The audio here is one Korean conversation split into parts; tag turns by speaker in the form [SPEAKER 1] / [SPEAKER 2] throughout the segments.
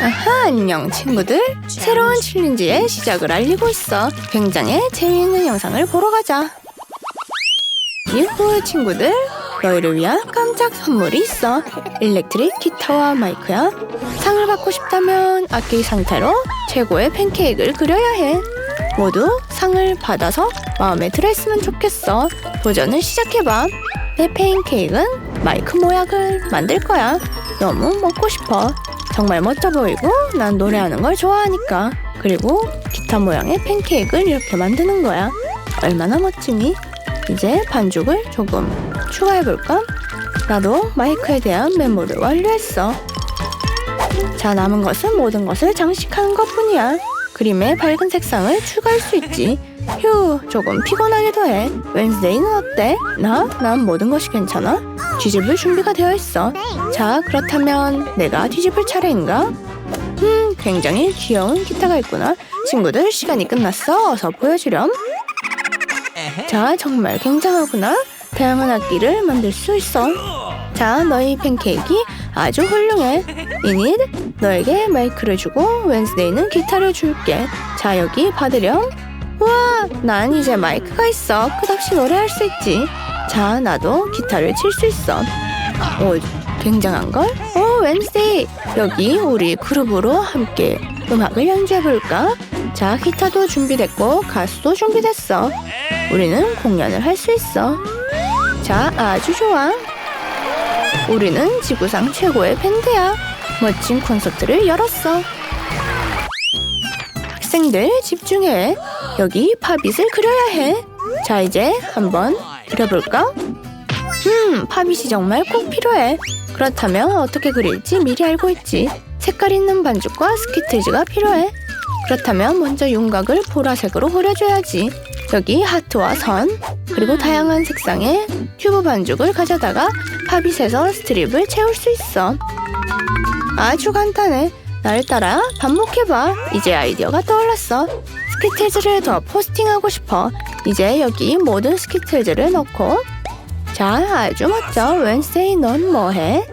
[SPEAKER 1] 아하, 안녕 친구들. 새로운 챌린지의 시작을 알리고 있어. 굉장히 재미있는 영상을 보러 가자. 유후 친구들. 너희를 위한 깜짝 선물이 있어. 일렉트릭 기타와 마이크야. 상을 받고 싶다면 악기 상태로 최고의 팬케이크를 그려야 해. 모두 상을 받아서 마음에 들었으면 좋겠어. 도전을 시작해봐. 내 팬케이크는 마이크 모양을 만들 거야. 너무 먹고 싶어. 정말 멋져 보이고 난 노래하는 걸 좋아하니까. 그리고 기타 모양의 팬케이크를 이렇게 만드는 거야. 얼마나 멋지니? 이제 반죽을 조금 추가해볼까? 나도 마이크에 대한 메모를 완료했어. 자, 남은 것은 모든 것을 장식하는 것 뿐이야. 그림에 밝은 색상을 추가할 수 있지. 휴, 조금 피곤하기도 해. 웬스데이는 어때? 나? 난 모든 것이 괜찮아? 뒤집을 준비가 되어 있어. 자, 그렇다면 내가 뒤집을 차례인가? 음, 굉장히 귀여운 기타가 있구나. 친구들, 시간이 끝났어. 어서 보여주렴. 자, 정말 굉장하구나. 다양한 악기를 만들 수 있어. 자, 너희 팬케이크 아주 훌륭해. 이닛, 너에게 마이크를 주고 웬스데이는 기타를 줄게. 자, 여기 받으렴. 우와, 난 이제 마이크가 있어. 끝없이 노래할 수 있지. 자, 나도 기타를 칠 수 있어. 오, 굉장한걸? 오, 웬스데이. 여기 우리 그룹으로 함께 음악을 연주해볼까? 자, 기타도 준비됐고 가수도 준비됐어. 우리는 공연을 할 수 있어. 자, 아주 좋아. 우리는 지구상 최고의 밴드야. 멋진 콘서트를 열었어. 학생들 집중해. 여기 팝잇을 그려야 해. 자, 이제 한번 그려볼까? 음, 팝잇이 정말 꼭 필요해. 그렇다면 어떻게 그릴지 미리 알고 있지. 색깔 있는 반죽과 스키틀즈가 필요해. 그렇다면 먼저 윤곽을 보라색으로 그려줘야지. 여기 하트와 선, 그리고 다양한 색상의 튜브 반죽을 가져다가 팝잇에서 스트립을 채울 수 있어. 아주 간단해. 날 따라 반복해봐. 이제 아이디어가 떠올랐어. 스키틀즈를 더 포스팅하고 싶어. 이제 여기 모든 스키틀즈를 넣고 자, 아주 멋져. 웬세이 넌 뭐해?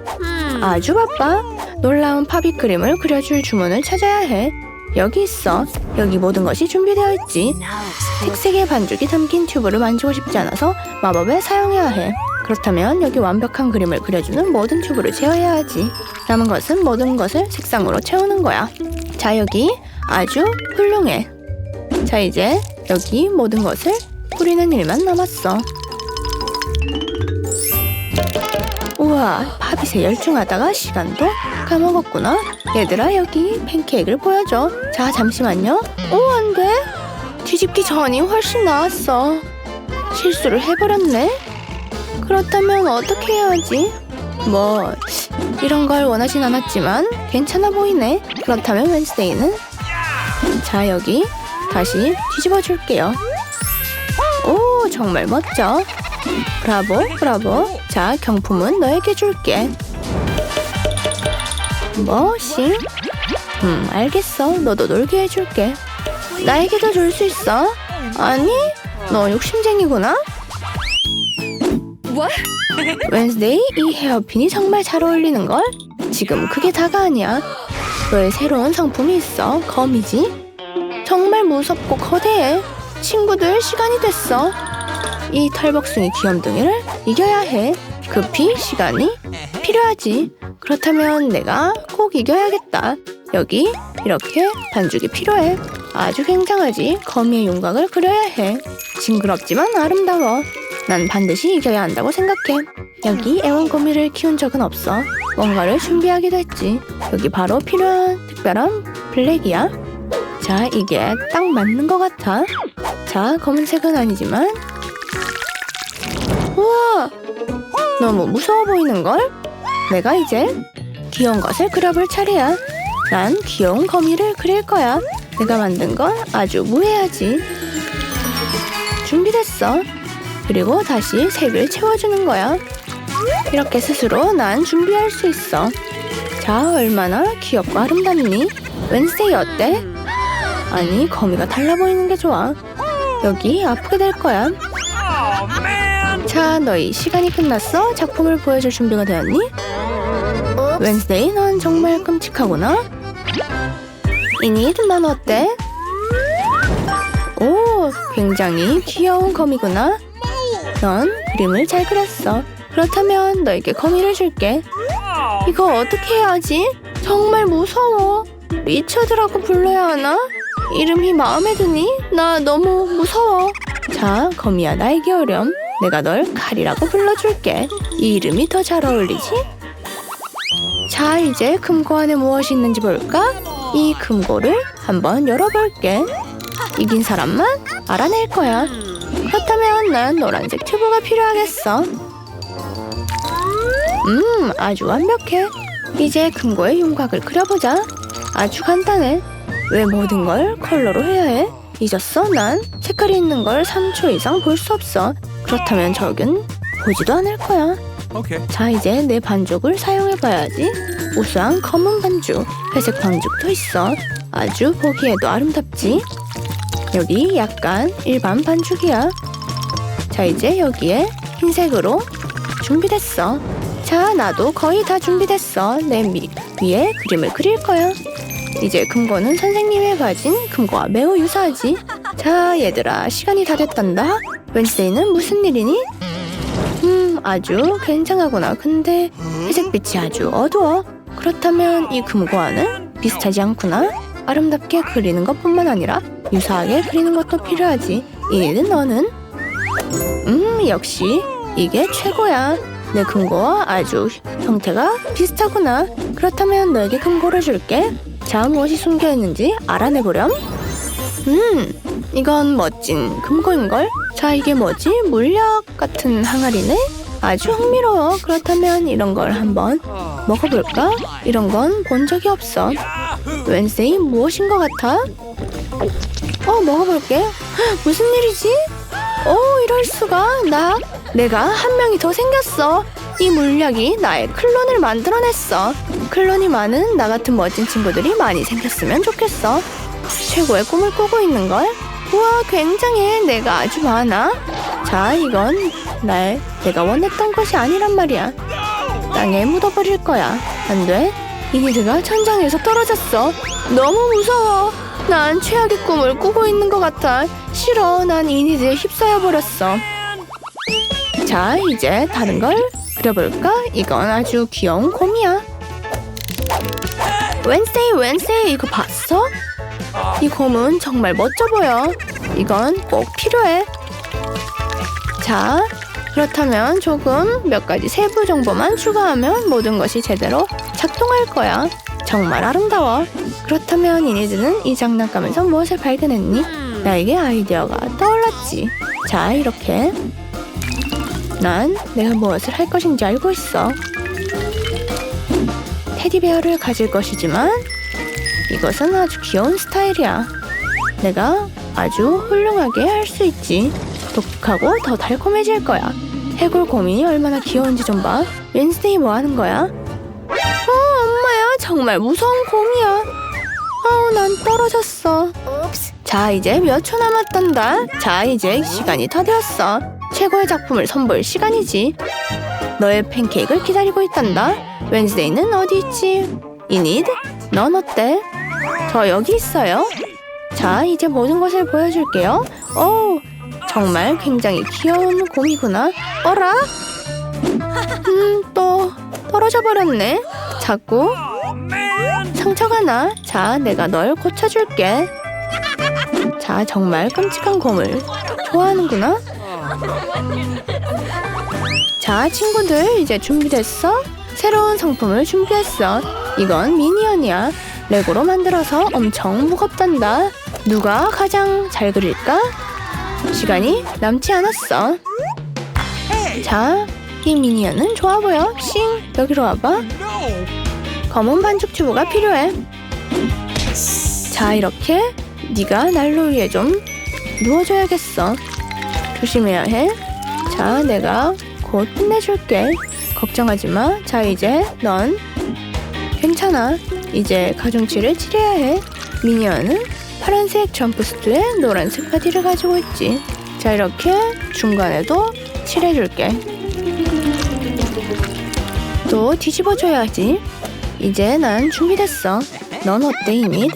[SPEAKER 1] 아주 바빠. 놀라운 그림을 그려줄 주문을 찾아야 해. 여기 있어. 여기 모든 것이 준비되어 있지. 색색의 반죽이 담긴 튜브를 만지고 싶지 않아서 마법에 사용해야 해. 그렇다면 여기 완벽한 그림을 그려주는 모든 튜브를 제어해야 하지. 남은 것은 모든 것을 색상으로 채우는 거야. 자, 여기 아주 훌륭해. 자, 이제 여기 모든 것을 뿌리는 일만 남았어. 우와, 팝잇에 열중하다가 시간도 까먹었구나. 얘들아, 여기 팬케이크를 보여줘. 자, 잠시만요. 오, 안 돼. 뒤집기 전이 훨씬 나았어. 실수를 해버렸네. 그렇다면 어떻게 해야지? 뭐, 이런 걸 원하진 않았지만 괜찮아 보이네. 그렇다면 웬스데이는? 자, 여기 다시 뒤집어 줄게요. 오, 정말 멋져. 브라보, 브라보. 자, 경품은 너에게 줄게. 뭐, 싱? 음, 알겠어. 너도 놀게 해줄게. 나에게도 줄 수 있어? 아니, 너 욕심쟁이구나? 웬스데이, 이 헤어핀이 정말 잘 어울리는 걸? 지금 그게 다가 아니야. 너의 새로운 상품이 있어. 거미지? 정말 무섭고 거대해. 친구들, 시간이 됐어. 이 털복숭이 귀염둥이를 이겨야 해. 급히 시간이 필요하지. 그렇다면 내가 꼭 이겨야겠다. 여기 이렇게 반죽이 필요해. 아주 굉장하지. 거미의 윤곽을 그려야 해. 징그럽지만 아름다워. 난 반드시 이겨야 한다고 생각해. 여기 애완거미를 키운 적은 없어. 뭔가를 준비하기도 했지. 여기 바로 필요한 특별한 블랙이야. 자, 이게 딱 맞는 것 같아. 자, 검은색은 아니지만 우와! 너무 무서워 보이는걸? 내가 이제 귀여운 것을 그려볼 차례야. 난 귀여운 거미를 그릴 거야. 내가 만든 건 아주 무해하지. 준비됐어. 그리고 다시 색을 채워주는 거야. 이렇게 스스로 난 준비할 수 있어. 자, 얼마나 귀엽고 아름답니? 웬스데이 어때? 아니, 거미가 달라 보이는 게 좋아. 여기 아프게 될 거야. 자, 너희 시간이 끝났어? 작품을 보여줄 준비가 되었니? 웬스데이, 넌 정말 끔찍하구나. 이니드 넌 어때? 오, 굉장히 귀여운 거미구나. 넌 그림을 잘 그렸어. 그렇다면 너에게 거미를 줄게. 이거 어떻게 해야지? 정말 무서워. 리처드라고 불러야 하나? 이름이 마음에 드니? 나 너무 무서워. 자, 거미야 나에게 오렴. 내가 널 칼이라고 불러줄게. 이 이름이 더 잘 어울리지? 자, 이제 금고 안에 무엇이 있는지 볼까? 이 금고를 한번 열어볼게. 이긴 사람만 알아낼 거야. 그렇다면 난 노란색 튜브가 필요하겠어. 음, 아주 완벽해. 이제 금고에 윤곽을 그려보자. 아주 간단해. 왜 모든 걸 컬러로 해야 해? 잊었어? 난 색깔이 있는 걸 3초 이상 볼 수 없어. 그렇다면 저긴 보지도 않을 거야.
[SPEAKER 2] Okay.
[SPEAKER 1] 자, 이제 내 반죽을 사용해봐야지. 우수한 검은 반죽, 회색 반죽도 있어. 아주 보기에도 아름답지? 여기 약간 일반 반죽이야. 자, 이제 여기에 흰색으로 준비됐어. 자, 나도 거의 다 준비됐어. 내 미, 위에 그림을 그릴 거야. 이제 금고는 선생님의 가진 금고와 매우 유사하지. 자, 얘들아, 시간이 다 됐단다. 웬스데이는 무슨 일이니? 음, 아주 굉장하구나. 근데 회색빛이 아주 어두워. 그렇다면 이 금고와는 비슷하지 않구나. 아름답게 그리는 것뿐만 아니라 유사하게 그리는 것도 필요하지. 이는 너는? 음, 역시 이게 최고야. 내 금고와 아주 형태가 비슷하구나. 그렇다면 너에게 금고를 줄게. 자, 무엇이 숨겨 있는지 알아내보렴. 음, 이건 멋진 금고인걸? 자, 이게 뭐지? 물약 같은 항아리네? 아주 흥미로워. 그렇다면 이런 걸 한번 먹어볼까? 이런 건 본 적이 없어. 웬세이 무엇인 것 같아? 어, 먹어볼게. 헉, 무슨 일이지? 오, 이럴 수가. 나, 내가 한 명이 더 생겼어. 이 물약이 나의 클론을 만들어냈어. 클론이 많은 나 같은 멋진 친구들이 많이 생겼으면 좋겠어. 최고의 꿈을 꾸고 있는걸? 우와, 굉장해. 내가 아주 많아. 자, 이건 날 내가 원했던 것이 아니란 말이야. 땅에 묻어버릴 거야. 안 돼? 이니드가 천장에서 떨어졌어. 너무 무서워. 난 최악의 꿈을 꾸고 있는 것 같아. 싫어. 난 이니드에 휩싸여 버렸어. 자, 이제 다른 걸 그려볼까? 이건 아주 귀여운 곰이야. 웬세이, 웬세이, 이거 봤어? 이 곰은 정말 멋져 보여. 이건 꼭 필요해. 자, 그렇다면 조금 몇 가지 세부 정보만 추가하면 모든 것이 제대로 작동할 거야. 정말 아름다워. 그렇다면 이니드는 이 장난감에서 무엇을 발견했니? 나에게 아이디어가 떠올랐지. 자, 이렇게. 난 내가 무엇을 할 것인지 알고 있어. 테디베어를 가질 것이지만 이것은 아주 귀여운 스타일이야. 내가 아주 훌륭하게 할 수 있지. 독특하고 더 달콤해질 거야. 해골 곰이 얼마나 귀여운지 좀 봐. 웬스데이 뭐 하는 거야? 어, 엄마야. 정말 무서운 곰이야. 아우, 난 떨어졌어. 자, 이제 몇 초 남았단다. 자, 이제 시간이 다 되었어. 최고의 작품을 선보일 시간이지. 너의 팬케이크를 기다리고 있단다. 웬스데이는 어디 있지? 이니드? 넌 어때? 저 여기 있어요. 자, 이제 모든 것을 보여줄게요. 오, 정말 굉장히 귀여운 곰이구나. 어라? 음, 또 떨어져 버렸네. 자꾸 상처가 나. 자, 내가 널 고쳐줄게. 자, 정말 끔찍한 곰을 좋아하는구나. 자, 친구들 이제 준비됐어? 새로운 상품을 준비했어. 이건 미니언이야. 레고로 만들어서 엄청 무겁단다. 누가 가장 잘 그릴까? 시간이 남지 않았어. 자, 이 미니언은 좋아 보여. 싱, 여기로 와봐. 검은 반죽 튜브가 필요해. 자, 이렇게 네가 난로 위에 좀 누워줘야겠어. 조심해야 해. 자, 내가 곧 끝내줄게. 걱정하지 마. 자, 이제 넌 괜찮아. 이제 가중치를 칠해야 해. 미니언은 파란색 점프스트에 노란색 바디를 가지고 있지. 자, 이렇게 중간에도 칠해줄게. 또 뒤집어줘야지. 이제 난 준비됐어. 넌 어때, 이닛?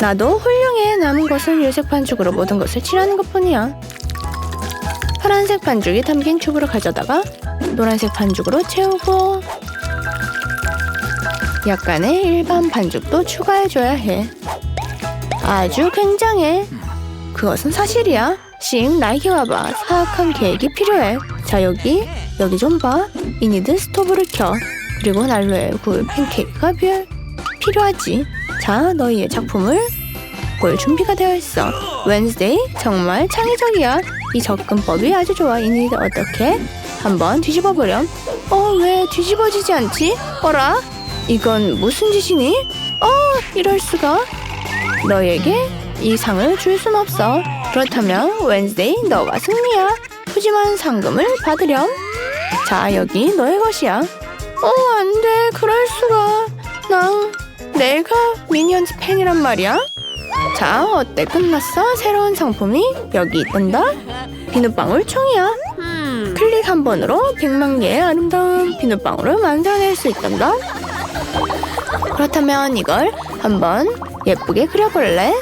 [SPEAKER 1] 나도 훌륭해. 남은 것은 일색 반죽으로 모든 것을 칠하는 것뿐이야. 파란색 반죽이 담긴 큐브를 가져다가 노란색 반죽으로 채우고 약간의 일반 반죽도 추가해줘야 해. 아주 굉장해. 그것은 사실이야. 씩 나에게 와봐. 사악한 계획이 필요해. 자 여기 여기 좀 봐. 이니드 스토브를 켜. 그리고 난로에 구울 팬케이크가 필, 필요하지. 자 너희의 작품을 볼 준비가 되어 있어. 웬스데이 정말 창의적이야. 이 접근법이 아주 좋아. 이니드 어떻게? 한번 뒤집어 보렴. 어 왜 뒤집어지지 않지? 어라? 이건 무슨 짓이니? 어 이럴 수가. 너에게 이 상을 줄 순 없어. 그렇다면 웬스데이 너가 승리야. 푸짐한 상금을 받으렴. 자 여기 너의 것이야. 어 안 돼 그럴 수가. 난 내가 미니언즈 팬이란 말이야. 자 어때 끝났어? 새로운 상품이 여기 있단다. 비눗방울 총이야. 클릭 한 번으로 100만 개의 아름다운 비눗방울을 만들어낼 수 있단다. 그렇다면 이걸 한번 예쁘게 그려볼래?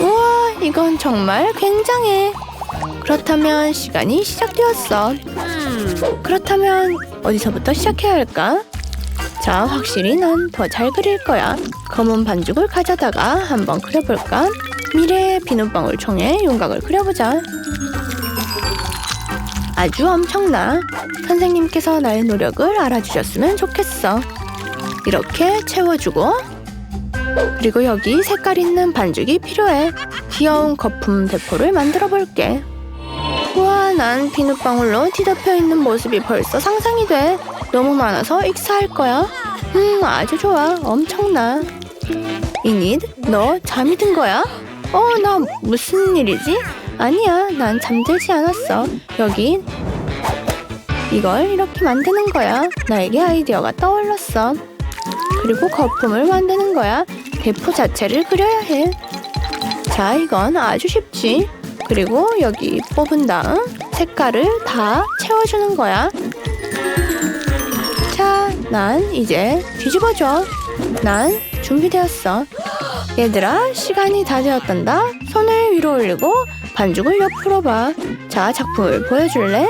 [SPEAKER 1] 우와, 이건 정말 굉장해. 그렇다면 시간이 시작되었어. 그렇다면 어디서부터 시작해야 할까? 자, 확실히 난더잘 그릴 거야. 검은 반죽을 가져다가 한번 그려볼까? 미래의 비눗방울 총에 윤곽을 그려보자. 아주 엄청나. 선생님께서 나의 노력을 알아주셨으면 좋겠어. 이렇게 채워주고 그리고 여기 색깔 있는 반죽이 필요해. 귀여운 거품 대포를 만들어 볼게. 난 비눗방울로 뒤덮여 있는 모습이 벌써 상상이 돼. 너무 많아서 익사할 거야. 음, 아주 좋아. 엄청나. 이닛, 너 잠이 든 거야? 어, 나 무슨 일이지? 아니야, 난 잠들지 않았어. 여기 이걸 이렇게 만드는 거야. 나에게 아이디어가 떠올랐어. 그리고 거품을 만드는 거야. 대포 자체를 그려야 해. 자, 이건 아주 쉽지. 그리고 여기 뽑은 다음 색깔을 다 채워주는 거야. 자, 난 이제 뒤집어줘. 난 준비되었어. 얘들아, 시간이 다 되었단다. 손을 위로 올리고 반죽을 옆으로 봐. 자, 작품을 보여줄래?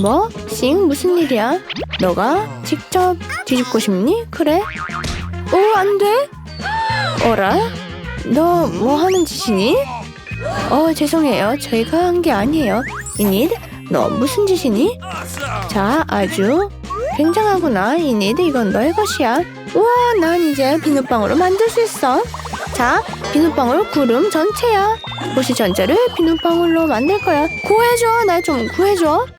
[SPEAKER 1] 뭐? 싱 무슨 일이야? 너가 직접 뒤집고 싶니? 그래? 오, 안 돼? 어라? 너 뭐 하는 짓이니? 어, 죄송해요. 저희가 한 게 아니에요. 이닛, 너 무슨 짓이니? 자, 아주 굉장하구나. 이닛, 이건 너의 것이야. 우와, 난 이제 비눗방울을 만들 수 있어. 자, 비눗방울 구름 전체야. 도시 전체를 비눗방울로 만들 거야. 구해줘. 날좀 구해줘.